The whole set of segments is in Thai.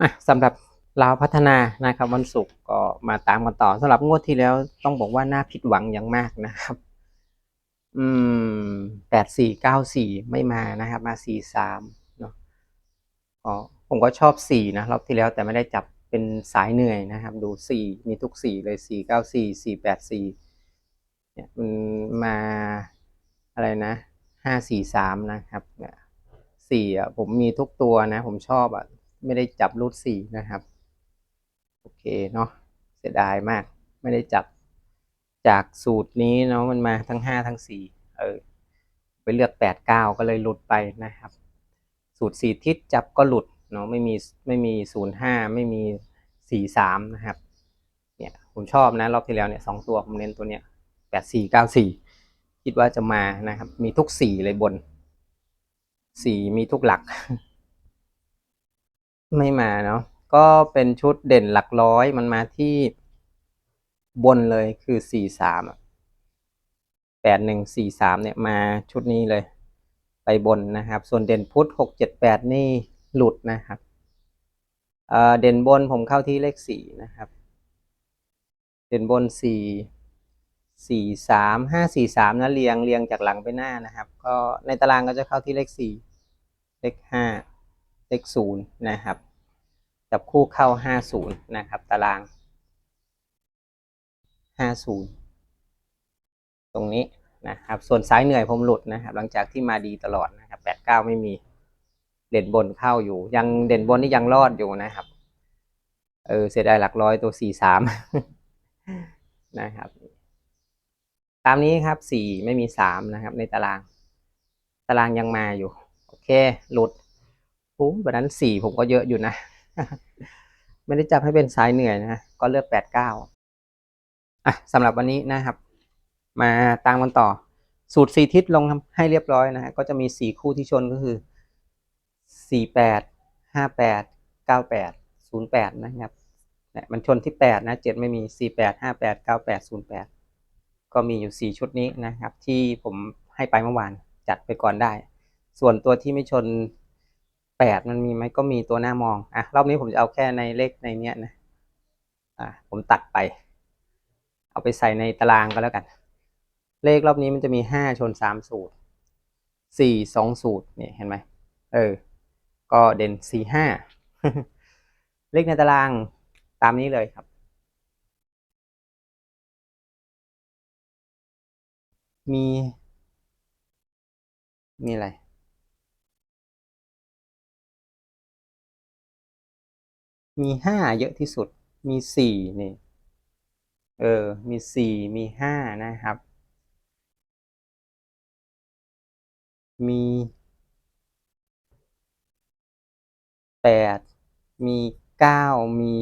อะสำหรับลาวพัฒนานะครับวันศุกร์ก็มาตามกันต่อสำหรับงวดที่แล้วต้องบอกว่าน่าผิดหวังอย่างมากนะครับ อืมแปดสี่เก้าสี่ไม่มานะครับ มาสี่สามเนาะอ๋อผมก็ชอบสี่นะรอบที่แล้วแต่ไม่ได้จับเป็นสายเหนื่อยนะครับ ดูสี่มีทุกสี่เลยสี่เก้าสี่สี่แปดสี่เนี่ยมันมาอะไรนะห้าสี่สามนะครับเนี่ยสี่อะผมมีทุกตัวนะ ผมชอบอะ ไม่ได้จับรูดสี่นะครับ โอเคเนาะเสียดายมาก ไม่ได้จับจากสูตรนี้เนาะมันมาทั้งห้าทั้งสี่เออไปเลือกแปดเก้าก็เลยหลุดไปนะครับ สูตรสี่ทิศจับก็หลุดเนาะไม่มีไม่มีศูนย์ห้าไม่มีสี่สามนะครับเนี่ยผมชอบนะรอบที่แล้วเนี่ยสองตัวผมเน้นตัวเนี้ยแปดสี่เก้าสี่คิดว่าจะมานะครับ มีทุกสี่เลยบนสี่มีทุกหลัก ไม่มาเนาะก็เป็นชุดเด่นหลักร้อยมันมาที่บนเลยคือสี่สามแปดหนึ่งสี่สามเนี่ยมาชุดนี้เลย ไปบนนะครับ ส่วนเด่นพุธหกเจ็ดแปดนี่หลุดนะครับเเด่นบนผมเข้าที่เลขสี่นะครับ เด่นบนสี่สี่สามห้าสี่สามนะเรียงเรียงจากหลังไปหน้านะครับ ก็ในตารางก็จะเข้าที่เลขสี่เลขห้า เลขศูนย์นะครับจับคู่เข้าห้าศูนย์นะครับ ตารางห้าศูนย์ตรงนี้นะครับ ส่วนสายเหนื่อยผมหลุดนะครับ หลังจากที่มาดีตลอดนะครับแปดเก้าไม่มีเด่นบนเข้าอยู่ ยังเด่นบนนี่ยังรอดอยู่นะครับเออเสียดายหลักร้อยตัวสี่สามนะครับ ตามนี้ครับสี่ไม่มีสามนะครับ ในตาราง ตารางยังมาอยู่ โอเค หลุด โอ้วันนั้นสี่ผมก็เยอะอยู่นะ ไม่ได้จับให้เป็นสายเหนื่อยนะ ก็เลือกแปดเก้าอะสำหรับวันนี้นะครับ มาตามกันต่อ สูตรสี่ทิศลงให้เรียบร้อยนะฮะก็จะมีสี่คู่ที่ชนก็คือสี่แปดห้าแปดเก้าแปดศูนย์แปดนะครับเนี่ยมันชนที่แปดนะเจ็ดไม่มีสี่แปดห้าแปดเก้าแปดศูนย์แปดก็มีอยู่สี่ชุดนี้นะครับ ที่ผมให้ไปเมื่อวานจัดไปก่อนได้ ส่วนตัวที่ไม่ชน แปดมันมีไหมก็มีตัวหน้ามอง อะ รอบนี้ผมจะเอาแค่ในเลขในเนี้ยนะ อะ ผมตัดไป เอาไปใส่ในตารางก็แล้วกัน เลขรอบนี้มันจะมีห้าชนสามสูตรสี่สองสูตรเนี่ยเห็นไหม เออ ก็เด่นสี่ห้า เลขในตารางตามนี้เลยครับ มี มีอะไร มีห้าเยอะที่สุด มีสี่นี่ เออ มีสี่มีห้านะครับ มีแปดมีเก้ามี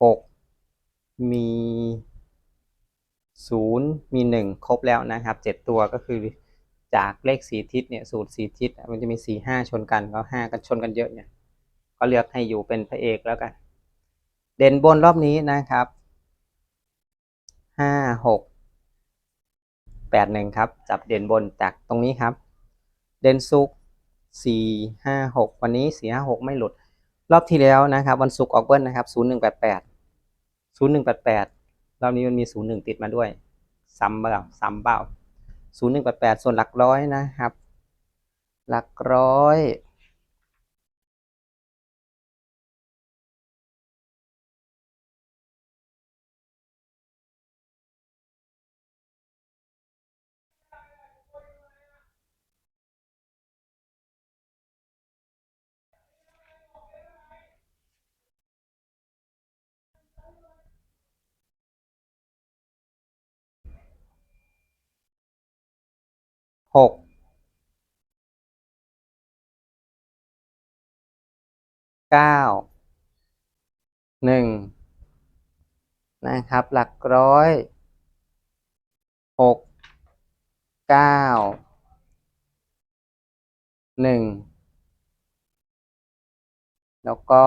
หกมีศูนย์มีหนึ่งครบแล้วนะครับเจ็ดตัวก็คือจากเลขสี่ทิศเนี่ยสูตรสี่ทิศมันจะมีสี่ห้าชนกันก็ห้ากันชนกันเยอะเนี่ย ก็เลือกให้อยู่เป็นพระเอกแล้วกัน เด่นบนรอบนี้นะครับห้าหกแปดหนึ่งครับ จับเด่นบนจากตรงนี้ครับ เด่นศุกสี่ห้าหกวันนี้สี่ห้าหกไม่หลุด รอบที่แล้วนะครับ วันศุกร์ออกเบิ้ลนะครับศูนย์หนึ่งแปดแปดศูนย์หนึ่งแปดแปดรอบนี้มันมีศูนย์หนึ่งติดมาด้วยซ้ำเปล่าซ้ำเปล่าศูนย์หนึ่งแปดแปดส่วนหลักร้อยนะครับ หลักร้อย หกเก้าหนึ่งนะครับ หลักร้อยหกเก้าหนึ่งแล้วก็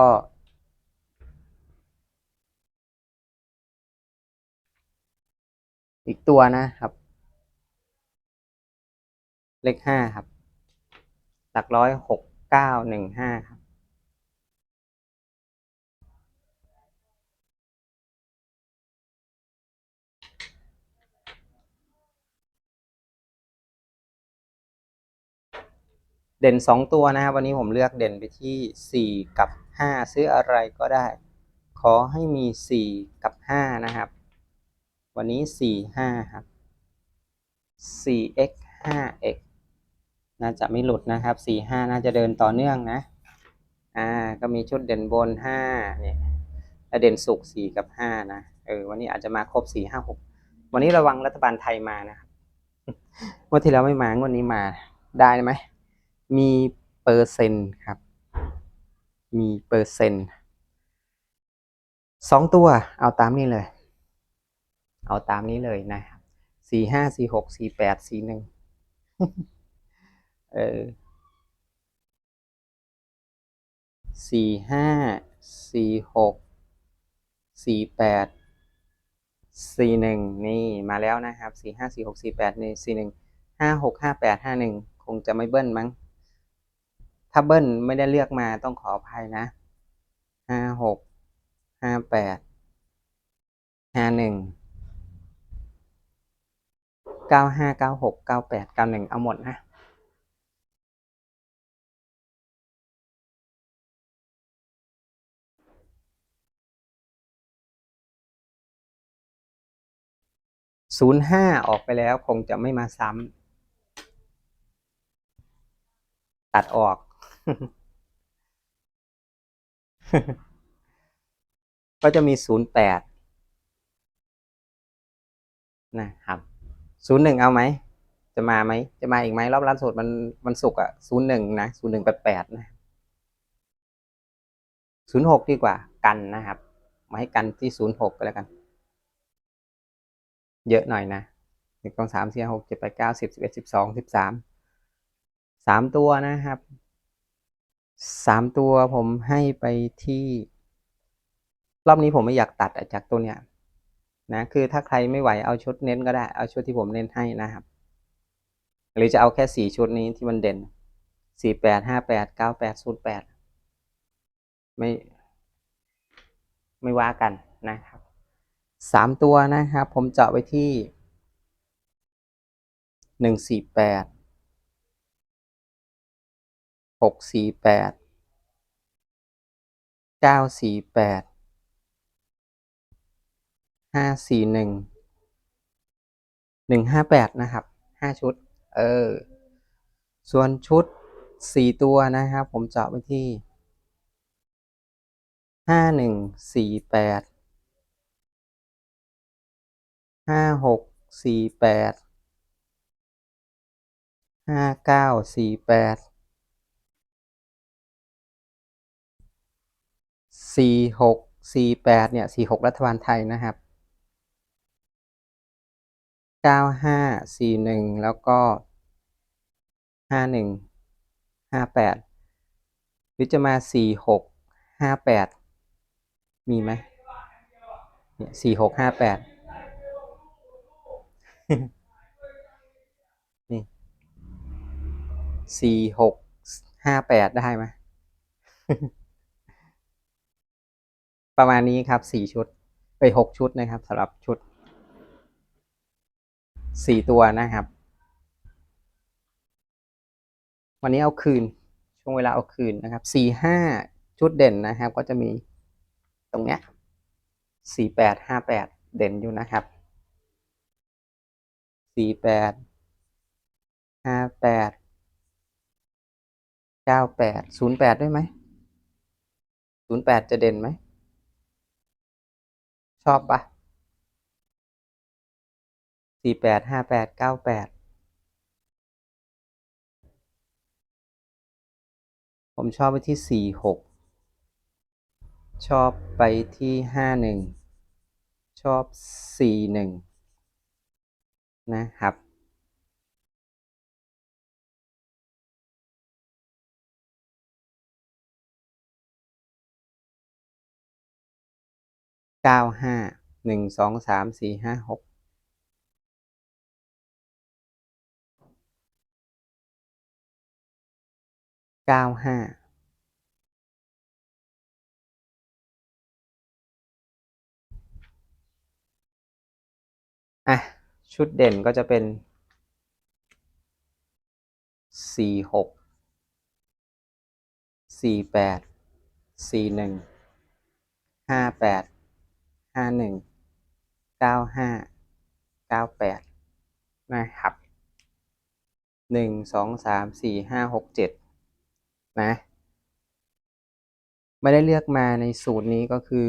อีกตัวนะครับ เลขห้าครับ หลักร้อยหกเก้าหนึ่งห้าครับ เด่นสองตัวนะครับ วันนี้ผมเลือกเด่นไปที่สี่กับห้าซื้ออะไรก็ได้ ขอให้มีสี่กับห้านะครับ วันนี้สี่ห้าครับ 4x 5x น่าจะไม่หลุดนะครับสี่ห้าน่าจะเดินต่อเนื่องนะ อ่า ก็มีชุดเด่นบนห้าเนี่ยและเด่นสุกสี่กับห้านะ เออ วันนี้อาจจะมาครบสี่ห้าหกวันนี้ระวังรัฐบาลไทยมานะครับงวดที่แล้วไม่มางวดนี้มาได้ไหม มีเปอร์เซ็นต์ครับ มีเปอร์เซ็นต์สองตัว เอาตามนี้เลย เอาตามนี้เลยนะครับสี่ห้าสี่หกสี่แปดสี่หนึ่ง เออสี่ห้าสี่หกสี่แปดสี่หนึ่งนี่มาแล้วนะครับสี่ห้าสี่หกสี่แปดนี่สี่หนึ่งห้าหกห้าแปดห้าหนึ่งคงจะไม่เบิ้ลมั้ง ถ้าเบิ้ลไม่ได้เลือกมาต้องขออภัยนะห้าหกห้าแปดห้าหนึ่งเก้าห้าเก้าหกเก้าแปดเก้าหนึ่งเอาหมดนะ ศูนย์ห้าออกไปแล้วคงจะไม่มาซ้ำตัดออก ก็จะมีศูนย์แปดนะครับศูนย์หนึ่งเอาไหม จะมาไหม จะมาอีกไหมรอบล่าสุดมันมันสุกอะศูนย์หนึ่งนะศูนย์หนึ่งแปดแปดนะศูนย์หกดีกว่ากันนะครับ มาให้กันที่ศูนย์หกก็แล้วกัน เยอะหน่อยนะหนึ่งสองสามสี่หกเจ็ดแปดเก้าสิบสิบเอ็ดสิบสองสิบสามสามตัวนะครับสามตัวผมให้ไปที่ รอบนี้ผมไม่อยากตัดจากตัวเนี้ยนะคือถ้าใครไม่ไหวเอาชุดเน้นก็ได้เอาชุดที่ผมเน้นให้นะครับ หรือจะเอาแค่สี่ชุดนี้ที่มันเด่นสี่แปดห้าแปดเก้าแปดศูนย์แปดไม่ ไม่ว่ากันนะครับ สามตัวนะครับ ผมเจาะไว้ที่หนึ่งสี่แปดหกสี่แปดเก้าสี่แปดห้าสี่หนึ่งหนึ่งห้าแปดนะครับห้าชุด เออ ส่วนชุดสี่ตัวนะครับ ผมเจาะไว้ที่ห้าหนึ่งสี่แปด ห้าหกสี่แปดห้าเก้าสี่แปดสี่หกสี่แปดเนี่ยสี่หกรัฐบาลไทยนะครับเก้าห้าสี่หนึ่งแล้วก็ห้าหนึ่งห้าแปดหรือจะมาสี่หกห้าแปดมีไหมเนี่ยสี่หกห้าแปด นี่สี่หกห้าแปดได้ไหมประมาณนี้ครับสี่ชุดไปหกชุดนะครับสำหรับชุดสี่ตัวนะครับ วันนี้เอาคืนช่วงเวลาเอาคืนนะครับสี่ห้าชุดเด่นนะครับ ก็จะมีตรงเนี้ยสี่แปดห้าแปดเด่นอยู่นะครับ สี่แปดห้าแปดเก้าแปดศูนย์แปดด้วยไหมศูนย์แปดจะเด่นไหม ชอบปะสี่แปดห้าแปดเก้าแปดผมชอบไปที่สี่หกชอบไปที่ห้าหนึ่งชอบสี่หนึ่ง นะครับเก้าห้าหนึ่งสองสามสี่ห้าหกเก้าห้าอะ ชุดเด่นก็จะเป็นสี่หกสี่แปดสี่หนึ่งห้าแปดห้าหนึ่งเก้าห้าเก้าแปดนะครับหนึ่งสองสามสี่ห้าหกเจ็ดนะ ไม่ได้เลือกมาในสูตรนี้ก็คือ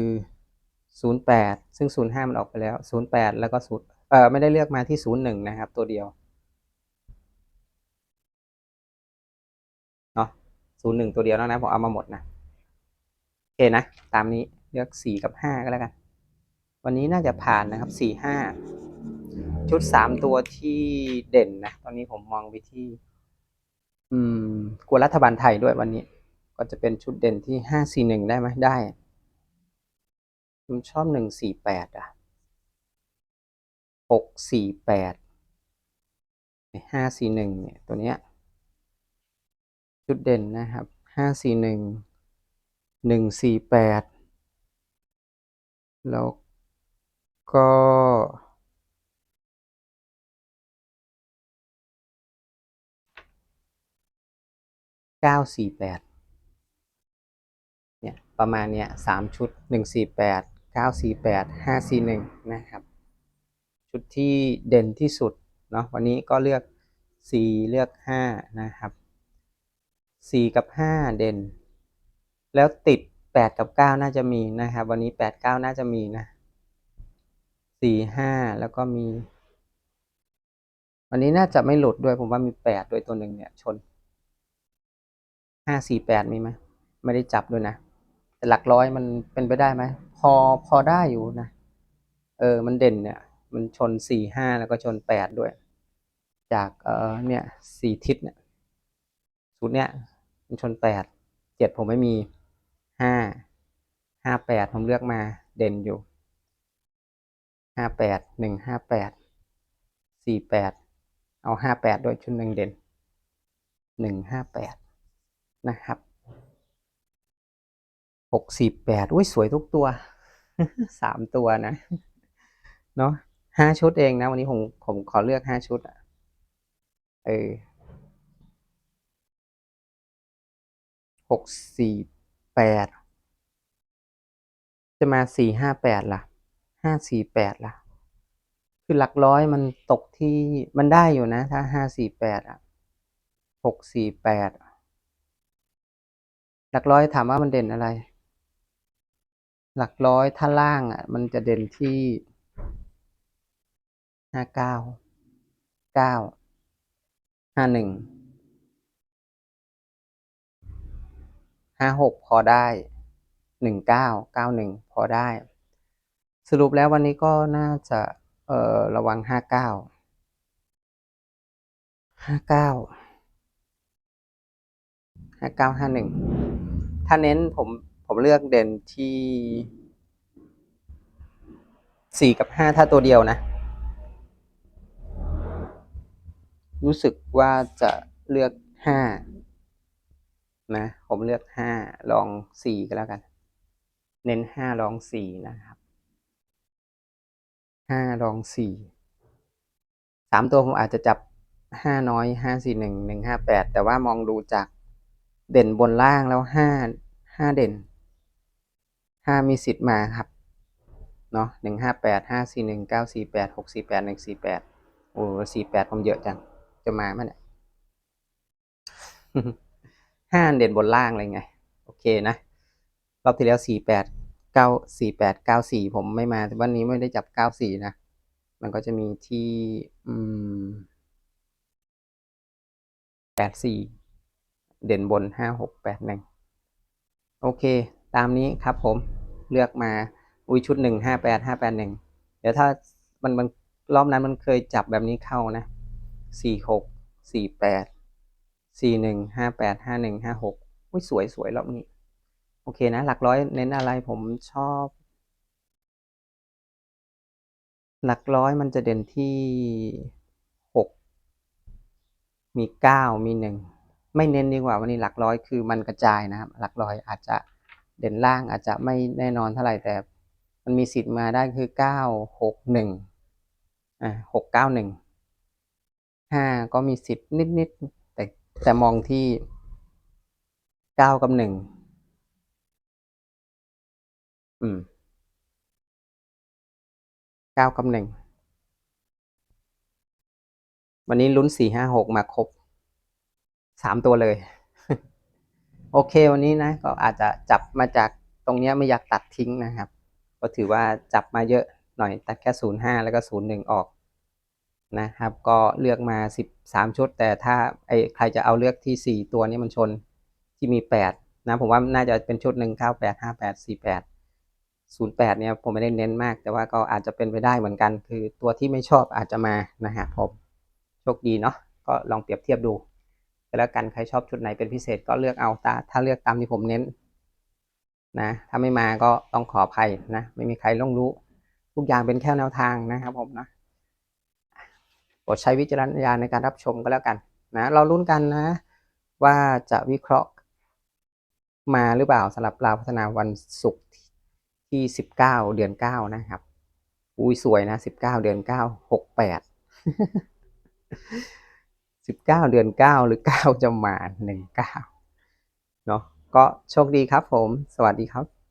ศูนย์แปดซึ่งศูนย์ห้ามันออกไปแล้วศูนย์แปดแล้วก็ศูนย์ เออไม่ได้เลือกมาที่ศูนย์หนึ่งนะครับ ตัวเดียวเนาะศูนย์หนึ่งตัวเดียวแล้วนะผมเอามาหมดนะโอเคนะ ตามนี้เลือกสี่กับห้าก็แล้วกัน วันนี้น่าจะผ่านนะครับสี่ห้าชุดสามตัวที่เด่นนะ ตอนนี้ผมมองไปที่ อืมกลัวรัฐบาลไทยด้วยวันนี้ ก็จะเป็นชุดเด่นที่ห้าสี่หนึ่งได้ไหมได้ผมชอบหนึ่งสี่แปดอะ หกสี่แปดห้าสี่หนึ่งเนี่ยตัวเนี้ยชุดเด่นนะครับห้าสี่หนึ่งหนึ่งสี่แปดแล้วก็เก้าสี่แปดเนี่ยประมาณเนี้ยสามชุดหนึ่งสี่แปดเก้าสี่แปดห้าสี่หนึ่งนะครับ ชุดที่เด่นที่สุดเนาะวันนี้ก็เลือกสี่เลือกห้านะครับสี่กับห้าเด่น แล้วติดแปดกับเก้าน่าจะมีนะครับ วันนี้แปดเก้าน่าจะมีนะสี่ห้าแล้วก็มี วันนี้น่าจะไม่หลุดด้วยผมว่ามีแปดด้วยตัวหนึ่งเนี่ยชนห้าสี่แปดมีไหมไม่ได้จับด้วยนะ แต่หลักร้อยมันเป็นไปได้ไหม พอพอได้อยู่นะ เออ มันเด่นเนี่ย มันชนสี่ห้าแล้วก็ชนแปดด้วย จากเออเนี่ยสี่ทิศเนี่ยชุดเนี้ยมันชนแปดเจ็ดผมไม่มีห้าห้าแปดผมเลือกมาเด่นอยู่ห้าแปดหนึ่งห้าแปดสี่แปดเอาห้าแปดด้วยชุดหนึ่งเด่นหนึ่งห้าแปดนะครับหกสี่แปดอุ้ยสวยทุกตัวสามตัวนะ เนาะ ห้าชุดเองนะ วันนี้ผมผมขอเลือกห้าชุดอะเออหกสี่แปดจะมาสี่ห้าแปดล่ะห้าสี่แปดล่ะ คือหลักร้อยมันตกที่มันได้อยู่นะ ถ้าห้าสี่แปดอะหกสี่แปดหลักร้อยถามว่ามันเด่นอะไร หลักร้อยถ้าล่างอะ มันจะเด่นที่ ห้าเก้าเก้าห้าหนึ่งห้าหกพอได้หนึ่งเก้าเก้าหนึ่งพอได้ สรุปแล้ววันนี้ก็น่าจะเอ่อระวังห้าเก้าห้าเก้าห้าเก้าห้าหนึ่งถ้าเน้นผมผมเลือกเด่นที่สี่กับห้าถ้าตัวเดียวนะ รู้สึกว่าจะเลือกห้านะผมเลือกห้าลองสี่ก็แล้วกัน เน้นห้าลองสี่นะครับห้าลองสี่สามตัวผมอาจจะจับห้าน้อยห้าสี่หนึ่งหนึ่งห้าแปดแต่ว่ามองดูจากเด่นบนล่างแล้วห้าห้าเด่นห้ามีสิทธิ์มาครับเนาะหนึ่งห้าแปดห้าสี่หนึ่งเก้าสี่แปดหกสี่แปดหนึ่งสี่แปดโอ้สี่แปดผมเยอะจัง จะมาไหมเนี่ยห้าเด่นบนล่างอะไรไง โอเคนะ รอบที่แล้วสี่แปดเก้าสี่แปดเก้าสี่ผมไม่มา แต่วันนี้ไม่ได้จับเก้าสี่นะ มันก็จะมีที่อืมแปดสี่เด่นบนห้าหกแปดหนึ่งโอเค ตามนี้ครับผมเลือกมาอุ้ยชุดหนึ่งห้าแปดห้าแปดหนึ่งเดี๋ยวถ้ามันมันรอบนั้นมันเคยจับแบบนี้เข้านะ สี่หกสี่แปดสี่หนึ่งห้าแปดห้าหนึ่งห้าหกอุ้ยสวยสวยรอบนี้ โอเคนะ หลักร้อยเน้นอะไรผมชอบ หลักร้อยมันจะเด่นที่หกมีเก้ามีหนึ่งไม่เน้นดีกว่าวันนี้หลักร้อยคือมันกระจายนะครับ หลักร้อยอาจจะเด่นล่างอาจจะไม่แน่นอนเท่าไหร่แต่มันมีสิทธิ์มาได้คือเก้าหกหนึ่งอ่าหกเก้าหนึ่ง ห้าก็มีสิทธิ์นิดๆแต่แต่มองที่เก้ากับหนึ่งอืมเก้ากับหนึ่งวันนี้ลุ้นสี่ห้าหกมาครบสามตัวเลย โอเควันนี้นะ ก็อาจจะจับมาจากตรงนี้ไม่อยากตัดทิ้งนะครับ ก็ถือว่าจับมาเยอะหน่อยตัดแค่ศูนย์ห้าแล้วก็ศูนย์หนึ่งออก นะครับ ก็เลือกมาสิบสามชุด แต่ถ้าไอ้ใครจะเอาเลือกที่สี่ตัวนี้มันชนที่มีแปดนะผมว่าน่าจะเป็นชุดหนึ่งเก้าแปดห้าแปดสี่แปดศูนย์แปดเนี่ยผมไม่ได้เน้นมาก แต่ว่าก็อาจจะเป็นไปได้เหมือนกัน คือตัวที่ไม่ชอบอาจจะมานะฮะผมโชคดีเนาะก็ลองเปรียบเทียบดูแล้วกันใครชอบชุดไหนเป็นพิเศษก็เลือกเอาตาถ้าเลือกตามที่ผมเน้นนะถ้าไม่มาก็ต้องขออภัยนะไม่มีใครต้องรู้ ทุกอย่างเป็นแค่แนวทางนะครับผมนะ ดใช้วิจารณญาณในการรับชมก็แล้วกันนะเราลุ้นกันนะ ว่าจะวิเคราะห์มาหรือเปล่าสำหรับลาวพัฒนาวันศุกร์ที่สิบเก้าเดือนเก้านะครับ อุ้ยสวยนะสิบเก้าเดือนเก้าหกแปดสิบเก้าเดือนเก้าหรือเก้าจะมาหนึ่งเก้าเนาะก็โชคดีครับผม สวัสดีครับ